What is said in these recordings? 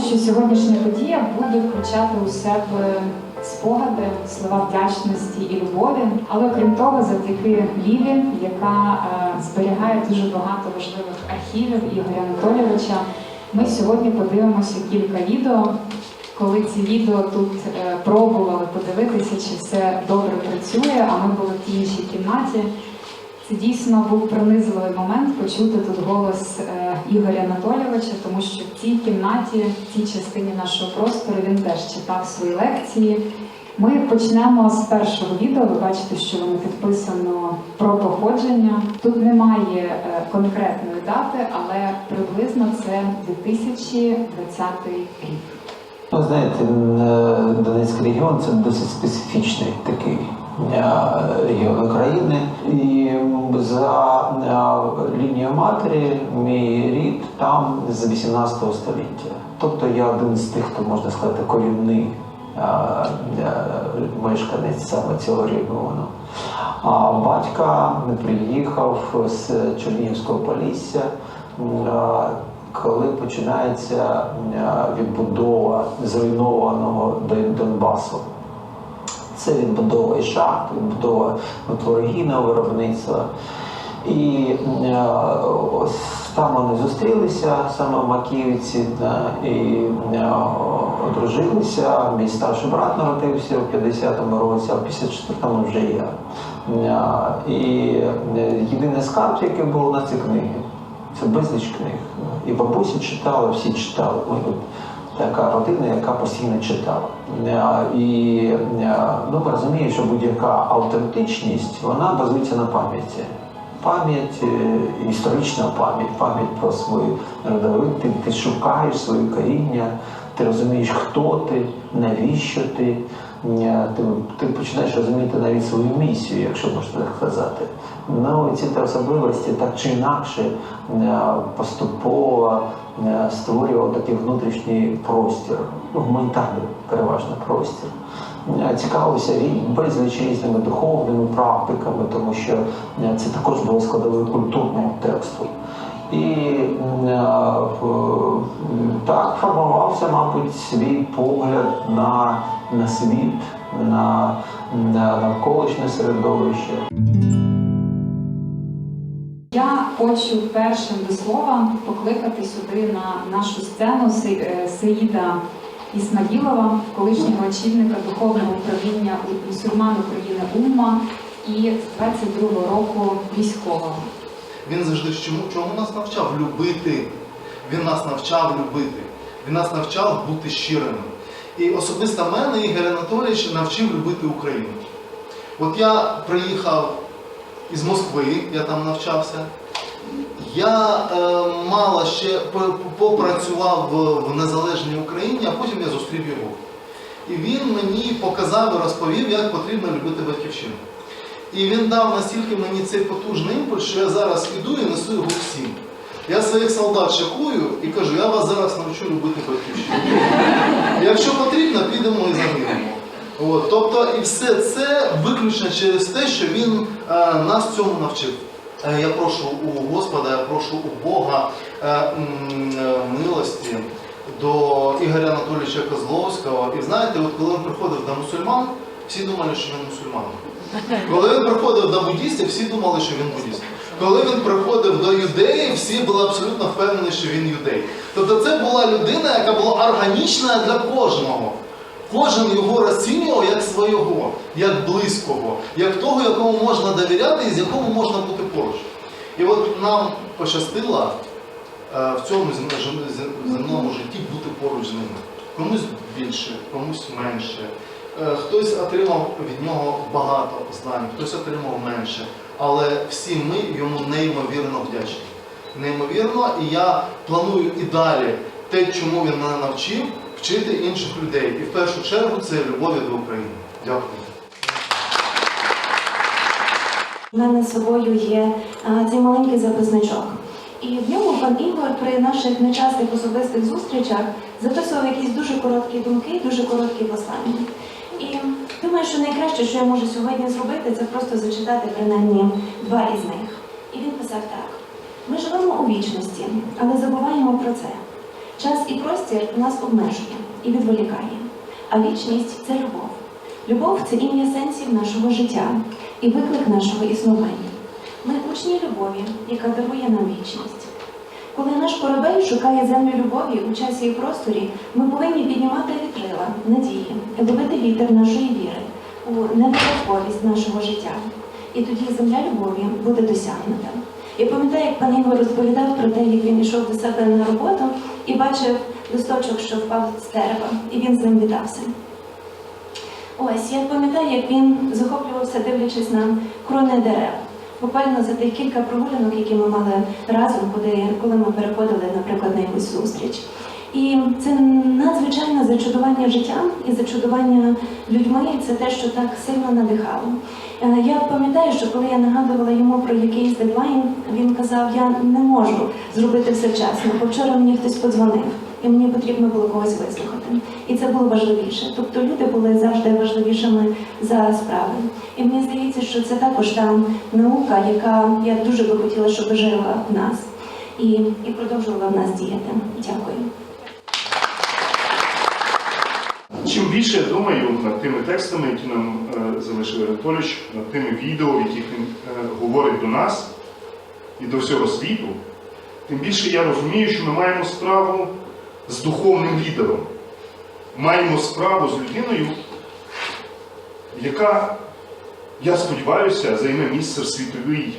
що сьогоднішня подія буде включати у себе спогади, слова вдячності і любові. Але окрім того, завдяки Ліві, яка е, зберігає дуже багато важливих архівів Ігоря Анатолійовича, ми сьогодні подивимося кілька відео. Коли ці відео тут е, пробували подивитися, чи все добре працює, а ми були в іншій кімнаті. Це дійсно був пронизливий момент почути тут голос е, Ігоря Анатолійовича, тому що в цій кімнаті, в цій частині нашого простору, він теж читав свої лекції. Ми почнемо з першого відео. Ви бачите, що воно підписано про походження. Тут немає е, конкретної дати, але приблизно це 2020 рік. Ну, знаєте, е, Донецький регіон це досить специфічний такий е, регіон України. І за лінією матері мій рід там з 18 століття. Тобто я один з тих, хто можна сказати, корінний е, мешканець саме цього регіону. А батька приїхав з Чернігівського Полісся. е, коли починається е, відбудова зруйнованого Донбасу. Це відбудова і шахт, відбудова металургійного виробництва. І е, ось там вони зустрілися саме в Макіївці і е, одружилися. Мій старший брат народився в 50-му році, а в 54-му вже я. Е, І е, єдиний скарб, який був у нас це книги. Це безліч книг. І бабусі читали, всі читали. Ми от така родина, яка постійно читала. І ну, ми розуміємо, що будь-яка автентичність вона базується на пам'яті. Пам'ять, історична пам'ять, пам'ять про свою родовину. Ти, ти шукаєш своє коріння, ти розумієш, хто ти, навіщо ти. Е, Ти, ти починаєш розуміти навіть свою місію, якщо можна так сказати. Ну, ці та особливості так чи інакше е, поступово е, створював такий внутрішній простір, ну, гуманітарний переважно простір. Е, Цікавився безліч духовними практиками, тому що е, це також було складовою культурного тексту. І е, так формувався, мабуть, свій погляд на, на світ, на, на навколишнє середовище. Я хочу першим до слова покликати сюди на нашу сцену Се- Сеїда Ісмаїлова, колишнього очільника духовного управління мусульман України УМА і з 22-го року військового. Він завжди чому, чому нас навчав любити. Він нас навчав любити. Він нас навчав бути щирими. І особисто мене Ігор Анатолійович навчив любити Україну. От я приїхав із Москви, я там навчався. Я е, мало ще попрацював в, незалежній Україні, а потім я зустрів його. І він мені показав і розповів, як потрібно любити батьківщину. І він дав настільки мені цей потужний імпульс, що я зараз іду і несу його всім. Я своїх солдат шикую і кажу, я вас зараз навчу любити батьківщину. Якщо потрібно, підемо і загинемо. Тобто, і все це виключно через те, що він е, нас цьому навчив. Е, я прошу у Господа, я прошу у Бога е, е, милості до Ігоря Анатолійовича Козловського. І знаєте, от коли він приходив до мусульман, всі думали, що він мусульманин. Коли він приходив до буддістів, всі думали, що він буддіст. Коли він приходив до юдеїв, всі були абсолютно впевнені, що він юдей. Тобто це була людина, яка була органічна для кожного. Кожен його розцінював як свого, як близького, як того, якому можна довіряти і з якому можна бути поруч. І от нам пощастило е, в цьому земному житті бути поруч з ними. Комусь більше, комусь менше. Е, Хтось отримав від нього багато знань, хтось отримав менше. Але всі ми йому неймовірно вдячні. Неймовірно, і я планую і далі те, чому він мене навчив, вчити інших людей. І в першу чергу це любові до України. Дякую. У мене з собою є а, цей маленький записничок. І в ньому пан Ігор при наших нечастих особистих зустрічах записував якісь дуже короткі думки, дуже короткі послання. І думаю, що найкраще, що я можу сьогодні зробити, це просто зачитати принаймні два із них. І він писав так: ми живемо у вічності, але забуваємо про це. Час і простір нас обмежує і відволікає, а вічність це любов. Любов це ім'я сенсів нашого життя і виклик нашого існування. Ми учні любові, яка дарує нам вічність. Коли наш корабель шукає землю любові у часі і просторі, ми повинні піднімати вітрила, надії, ловити вітер нашої віри у невипадковість нашого життя. І тоді земля любові буде досягнута. Я пам'ятаю, як пан Ігор розповідав про те, як він йшов до себе на роботу і бачив листочок, що впав з дерева, і він з ним вітався. Ось я пам'ятаю, як він захоплювався, дивлячись на крони дерев. Буквально за тих кілька прогулянок, які ми мали разом, куди, коли ми переходили, наприклад, на якусь зустріч. І це надзвичайне зачудування життям і зачудування людьми, це те, що так сильно надихало. Е, Я пам'ятаю, що коли я нагадувала йому про якийсь дедлайн, він казав, я не можу зробити все вчасно, бо вчора мені хтось подзвонив, і мені потрібно було когось вислухати. І це було важливіше. Тобто люди були завжди важливішими за справи. І мені здається, що це також та наука, яка я дуже би хотіла, щоб жила в нас і, і продовжувала в нас діяти. Дякую. Чим більше я думаю над тими текстами, які нам е, залишив Анатолійович, над тими відео, в яких він е, говорить до нас і до всього світу, тим більше я розумію, що ми маємо справу з духовним лідером. Маємо справу з людиною, яка, я сподіваюся, займе місце в світовій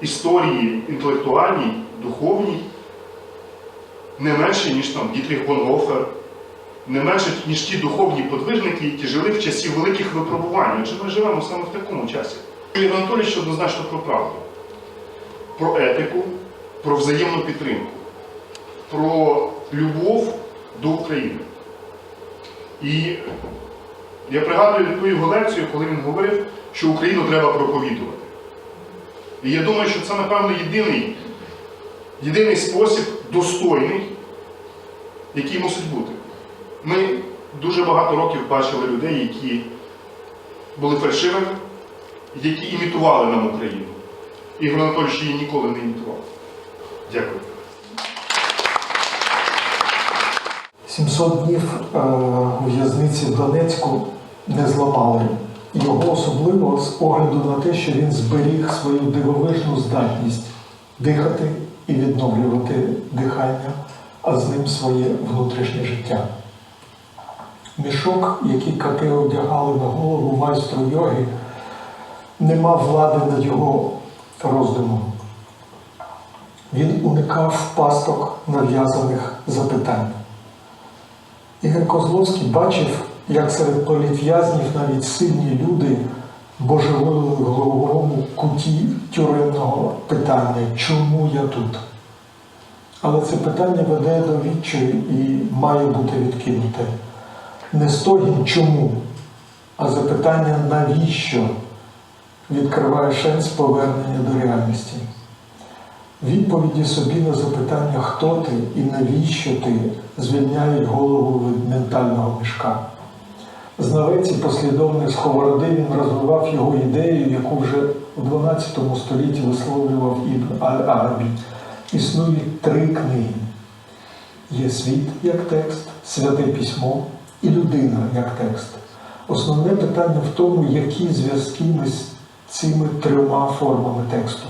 історії інтелектуальній, духовній, не менше, ніж там Дітріх Бонhoфер, не менше, ніж ті духовні подвижники, які жили в часі великих випробувань. Адже ми живемо саме в такому часі. Ігор Анатолійович однозначно про правду, про етику, про взаємну підтримку, про любов до України. І я пригадую ту його лекцію, коли він говорив, що Україну треба проповідувати. І я думаю, що це, напевно, єдиний, єдиний спосіб достойний, який мусить бути. Ми дуже багато років бачили людей, які були фальшивими, які імітували нам Україну. Ігор Анатолійович її ніколи не імітував. Дякую. 700 днів е, у в'язниці в Донецьку не зламали його особливо з огляду на те, що він зберіг свою дивовижну здатність дихати і відновлювати дихання, а з ним своє внутрішнє життя. Мішок, який коти одягали на голову майстру йоги, не мав влади над його роздумом. Він уникав пасток нав'язаних запитань. Ігор Козловський бачив, як серед політв'язнів навіть сильні люди божеволили в головному куті тюремного питання, чому я тут? Але це питання веде до відчаю і має бути відкинуте. Не стогін чому, а запитання навіщо відкриває шанс повернення до реальності. Відповіді собі на запитання, хто ти і навіщо ти, звільняють голову від ментального мішка. Знавець і послідовник Сковороди він розвивав його ідею, яку вже у 12 столітті висловлював Ібн Аль-Арабі. Існують три книги. Є світ як текст, святе письмо і людина як текст. Основне питання в тому, які зв'язки з цими трьома формами тексту.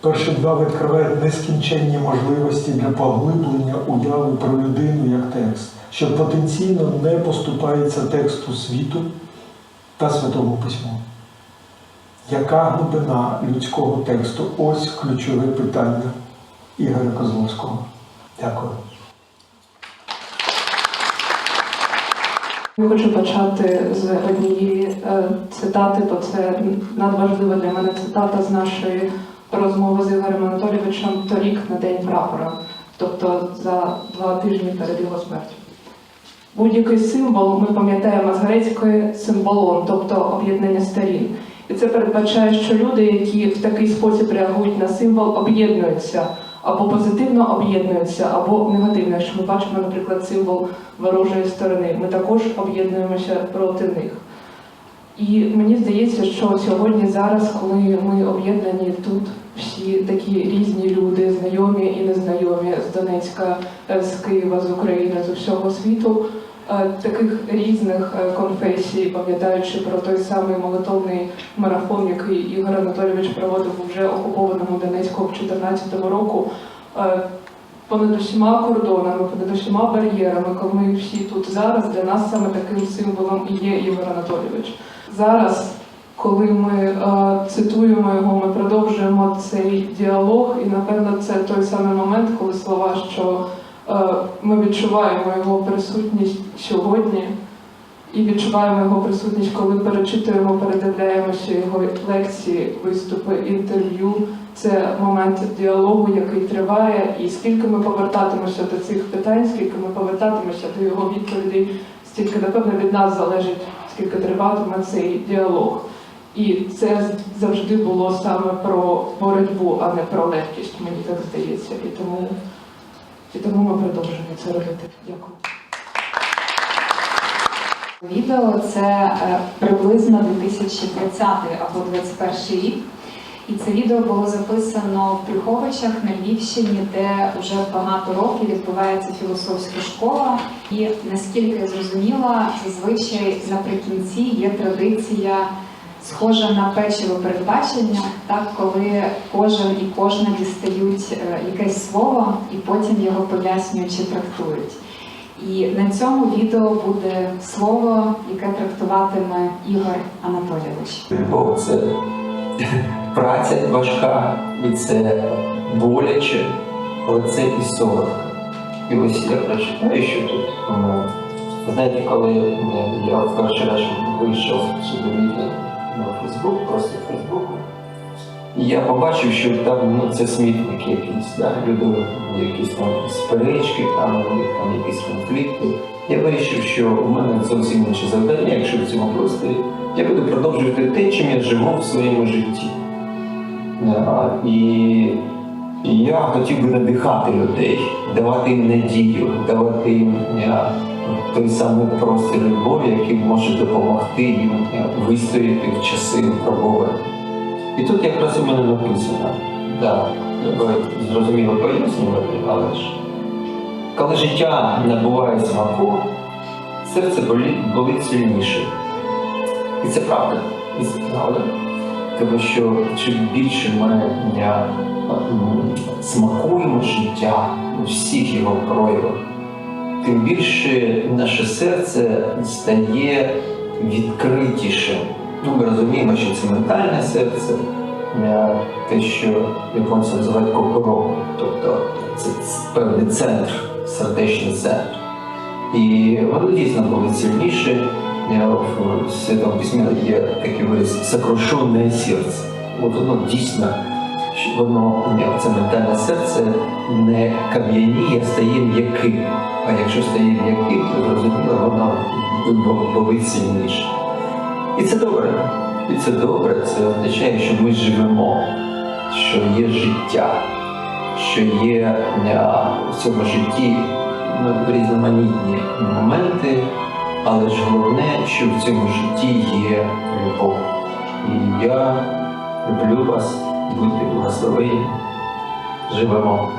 Перші два відкривають нескінченні можливості для поглиблення уяви про людину як текст, що потенційно не поступається тексту світу та святому письму. Яка глибина людського тексту? Ось ключове питання Ігоря Козловського. Дякую. Я хочу почати з однієї е, цитати, бо це надважлива для мене цитата з нашої розмови з Ігорем Анатолійовичем торік на День прапора, тобто за два тижні перед його смертю. Будь-який символ ми пам'ятаємо з грецької символон, тобто об'єднання сторін. І це передбачає, що люди, які в такий спосіб реагують на символ, об'єднуються або позитивно об'єднуються, або негативно. Якщо ми бачимо, наприклад, символ ворожої сторони, ми також об'єднуємося проти них. І мені здається, що сьогодні, зараз, коли ми об'єднані тут, всі такі різні люди, знайомі і незнайомі з Донецька, з Києва, з України, з усього світу, таких різних е, конфесій, пам'ятаючи про той самий молитовний марафон, який Ігор Анатолійович проводив у вже окупованому Донецьку в 2014 року. е, Понад усіма кордонами, понад усіма бар'єрами, коли ми всі тут зараз, для нас саме таким символом і є Ігор Анатолійович. Зараз, коли ми е, цитуємо його, ми продовжуємо цей діалог, і напевно це той самий момент, коли слова, що е, ми відчуваємо його присутність сьогодні, і відчуваємо його присутність, коли перечитуємо, передивляємося його лекції, виступи, інтерв'ю. Це момент діалогу, який триває, і скільки ми повертатимося до цих питань, скільки ми повертатимося до його відповідей, стільки напевно від нас залежить, скільки триватиме цей діалог. І це завжди було саме про боротьбу, а не про легкість, мені так здається. І тому, і тому ми продовжуємо це робити. Дякую. Відео це е, приблизно 2020 або 2021 рік. І це відео було записано в Плюховичах на Львівщині, де вже багато років відбувається філософська школа. І наскільки я зрозуміла, зазвичай наприкінці є традиція схожа на печиво передбачення, так коли кожен і кожна дістають е, якесь слово і потім його пояснюють чи трактують. І на цьому відео буде слово, яке трактуватиме Ігор Анатолійович. Любов це праця важка, і це боляче, але це і солодко. І ось я прочитаю, що тут. Знаєте, коли е, я в перший раз вийшов сюди Фейсбук, просто Фейсбуку, і я побачив, що там ну, це смітник якийсь, да? люди, якісь там сперечки, там, там якісь конфлікти. Я вирішив, що у мене зовсім інше завдання, якщо в цьому просторі. Я буду продовжувати те, чим я живу в своєму житті. А, І, і я хотів би надихати людей, давати їм надію, давати їм а, той самий простір любові, який може допомогти їм вистояти в часи випробувань. І тут якраз у мене написано, да, треба зрозуміло пояснювати, але ж коли життя набуває смаку, серце болить, болить сильніше. І це правда. І це правда. Тому що чим більше ми е, смакуємо життя у всіх його проявах, тим більше наше серце стає відкритішим. Ну, ми розуміємо, що це ментальне серце, те, що японці називають кокоро, тобто це певний центр, сердечний центр. І воно дійсно було сильніше. В Святому Письмі є такий вираз сокрушенне серце. От воно дійсно, воно е, це ментальне серце не кам'яніє, стає м'яким. А якщо стає м'яким, то зрозуміло, воно бо- болить сильніше. І це добре. І це добре. Це означає, що ми живемо, що є життя, що є е, в цьому житті ну, різноманітні моменти, але ж головне, що в цьому житті є любов. І я люблю вас, будьте благословені, живемо.